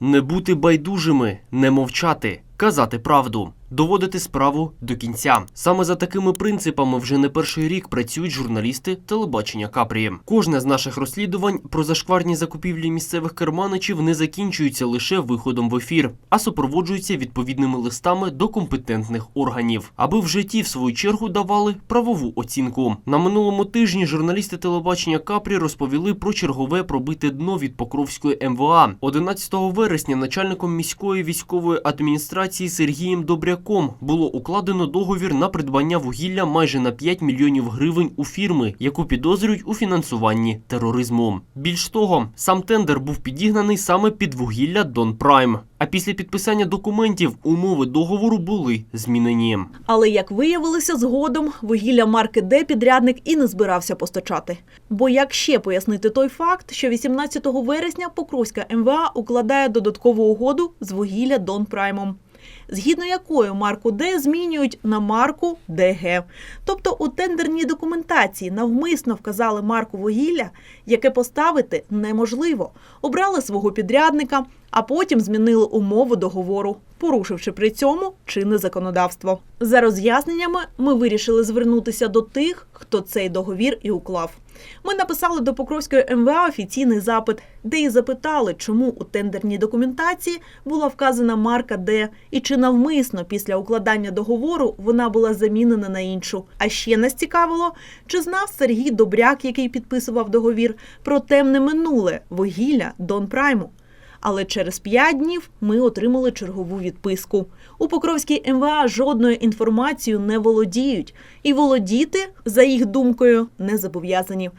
Не бути байдужими, не мовчати, казати правду, доводити справу до кінця. Саме за такими принципами вже не перший рік працюють журналісти телебачення Капрі. Кожне з наших розслідувань про зашкварні закупівлі місцевих керманичів не закінчується лише виходом в ефір, а супроводжується відповідними листами до компетентних органів, аби в житті в свою чергу давали правову оцінку. На минулому тижні журналісти телебачення Капрі розповіли про чергове пробите дно від Покровської МВА. 11 вересня начальником міської військової адміністрації Сергієм Добряком було укладено договір на придбання вугілля майже на 5 мільйонів гривень у фірми, яку підозрюють у фінансуванні тероризму. Більш того, сам тендер був підігнаний саме під вугілля Дон Прайм. А після підписання документів умови договору були змінені. Але як виявилося згодом, вугілля марки Д підрядник і не збирався постачати. Бо як ще пояснити той факт, що 18 вересня Покровська МВА укладає додаткову угоду з вугілля Дон Праймом, згідно якою марку Д змінюють на марку ДГ. Тобто у тендерній документації навмисно вказали марку вугілля, яке поставити неможливо. Обрали свого підрядника, а потім змінили умови договору, порушивши при цьому чинне законодавство. За роз'ясненнями ми вирішили звернутися до тих, хто цей договір і уклав. Ми написали до Покровської МВА офіційний запит, де і запитали, чому у тендерній документації була вказана марка Д і чи навмисно після укладання договору вона була замінена на іншу. А ще нас цікавило, чи знав Сергій Добряк, який підписував договір, про темне минуле вугілля Дон Прайму. Але через п'ять днів ми отримали чергову відписку. У Покровській МВА жодною інформацією не володіють, і володіти, за їх думкою, не зобов'язані.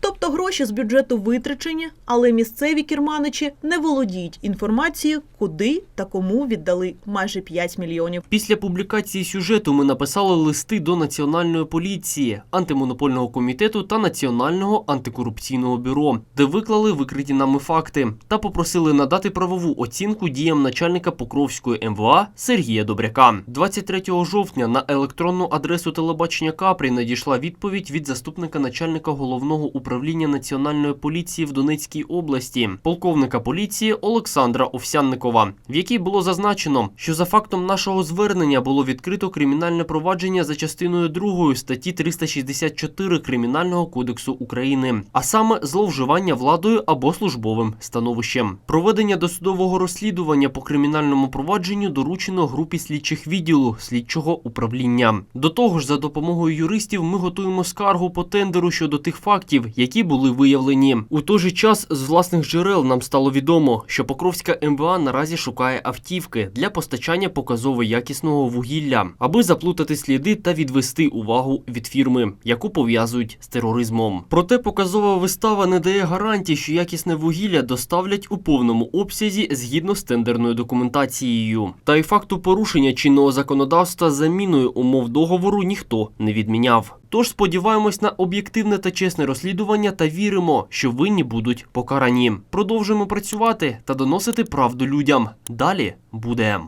Тобто гроші з бюджету витрачені, але місцеві керманичі не володіють інформацією, куди та кому віддали майже 5 мільйонів. Після публікації сюжету ми написали листи до Національної поліції, антимонопольного комітету та Національного антикорупційного бюро, де виклали викриті нами факти та попросили надати правову оцінку діям начальника Покровської МВА Сергія Добряка. 23 жовтня на електронну адресу телебачення Капрі надійшла відповідь від заступника начальника головного управління національної поліції в Донецькій області, полковника поліції Олександра Овсянникова, в якій було зазначено, що за фактом нашого звернення було відкрито кримінальне провадження за частиною 2 статті 364 Кримінального кодексу України, а саме зловживання владою або службовим становищем. Проведення досудового розслідування по кримінальному провадженню доручено групі слідчих відділу слідчого управління. До того ж, за допомогою юристів ми готуємо скаргу по тендеру щодо тих фактів, які були виявлені. У той же час з власних джерел нам стало відомо, що Покровська МВА наразі шукає автівки для постачання показово якісного вугілля, аби заплутати сліди та відвести увагу від фірми, яку пов'язують з тероризмом. Проте показова вистава не дає гарантій, що якісне вугілля доставлять у обсязі згідно з тендерною документацією. Та й факту порушення чинного законодавства заміною умов договору ніхто не відміняв. Тож сподіваємось на об'єктивне та чесне розслідування та віримо, що винні будуть покарані. Продовжуємо працювати та доносити правду людям. Далі буде.